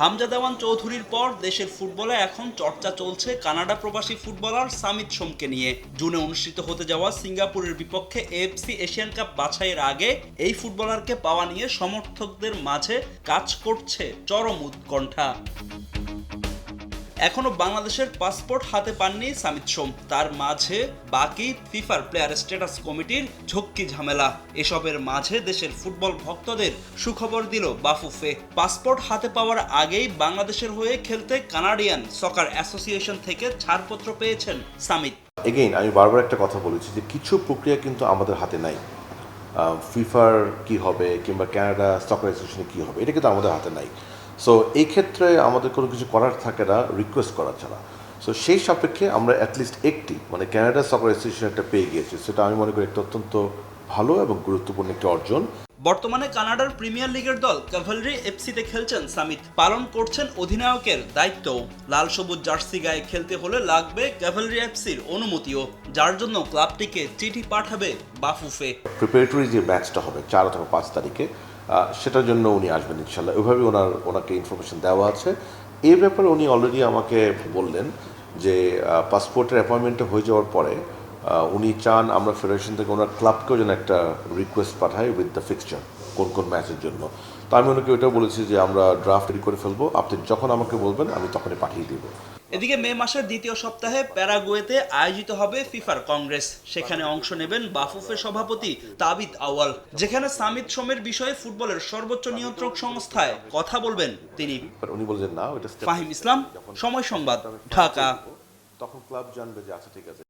হামজা দেওয়ান চৌধুরীর পর দেশের ফুটবলে এখন চর্চা চলছে কানাডা প্রবাসী ফুটবলার সামিত সোমকে নিয়ে। জুনে অনুষ্ঠিত হতে যাওয়া সিঙ্গাপুরের বিপক্ষে এএফসি এশিয়ান কাপ বাছাইয়ের আগে এই ফুটবলারকে পাওয়া নিয়ে সমর্থকদের মাঝে কাজ করছে চরম উৎকণ্ঠা। এখনও বাংলাদেশের পাসপোর্ট হাতে পাননি সামিত সোম। তার মাঝে বাকি ফিফার প্লেয়ার স্ট্যাটাস কমিটির ঝক্কি ঝামেলা। এসবের মাঝে দেশের ফুটবল ভক্তদের সুখবর দিল বাফুফে। পাসপোর্ট হাতে পাওয়ার আগেই বাংলাদেশের হয়ে খেলতে কানাডিয়ান সকার অ্যাসোসিয়েশন থেকে ছাড়পত্র পেয়েছেন সামিত। এগেইন আমি বারবার একটা কথা বলেছি যে কিছু প্রক্রিয়া কিন্তু আমাদের হাতে নাই। ফিফার কি হবে কিংবা ক্যানাডা স্টক অ্যাসোসিয়েশনে কি হবে, এটা কিন্তু আমাদের হাতে নাই। সো এই ক্ষেত্রে আমাদের কোনো কিছু করার থাকে না রিকোয়েস্ট করা ছাড়া। সো সেই সাপেক্ষে আমরা অ্যাটলিস্ট একটি মানে ক্যানাডা স্টক অ্যাসোসিয়েশন একটা পেয়ে গিয়েছি। সেটা আমি মনে করি একটা অত্যন্ত ভালো এবং গুরুত্বপূর্ণ একটি অর্জন। বর্তমানে কানাডার প্রিমিয়ার লিগের দল ক্যাভালরি এফসিতে খেলছেন সামিত। পালন করছেন অধিনায়কের দায়িত্ব লাল সবুজ জার্সি গায়ে খেলতে হলে লাগবে ক্যাভালরি এফসির অনুমতিও। যার জন্য ক্লাবটিকে চিঠি পাঠাবে বাফুফে। প্রিপারেটরি যে ম্যাচটা হবে চার অথবা পাঁচ তারিখে সেটার জন্য উনি আসবেন ইনশাল্লাহ ওইভাবে ওনার, ওনাকে ইনফরমেশন দেওয়া আছে। এ ব্যাপারে উনি অলরেডি আমাকে বললেন যে পাসপোর্টের অ্যাপয়েন্টমেন্টটা হয়ে যাওয়ার পরে উনি চান আমরা ফেডারেশন থেকে ওনার ক্লাবকেও যেন একটা রিকোয়েস্ট পাঠাই উইথ দ্য ফিক্সচার কোন কোন ম্যাচের জন্য। তো আমি ওনাকে ওইটাও বলেছি যে আমরা ড্রাফট রেডি করে ফেলব। আপনি যখন আমাকে বলবেন আমি তখনই পাঠিয়ে দিব। এদিকে মে মাসের দ্বিতীয় সপ্তাহে প্যারাগুয়েতে আয়োজিত হবে ফিফার কংগ্রেস। সেখানে অংশ নেবেন বাফুফের সভাপতি তাবিদ আওয়াল যেখানে সামিত সোমের বিষয়ে ফুটবলের সর্বোচ্চ নিয়ন্ত্রক সংস্থায় কথা বলবেন তিনি। উনি বলছেন না step- ফাহিম ইসলাম সময় সংবাদ ঢাকা। তখন ক্লাব জানবে যে আচ্ছা ঠিক আছে।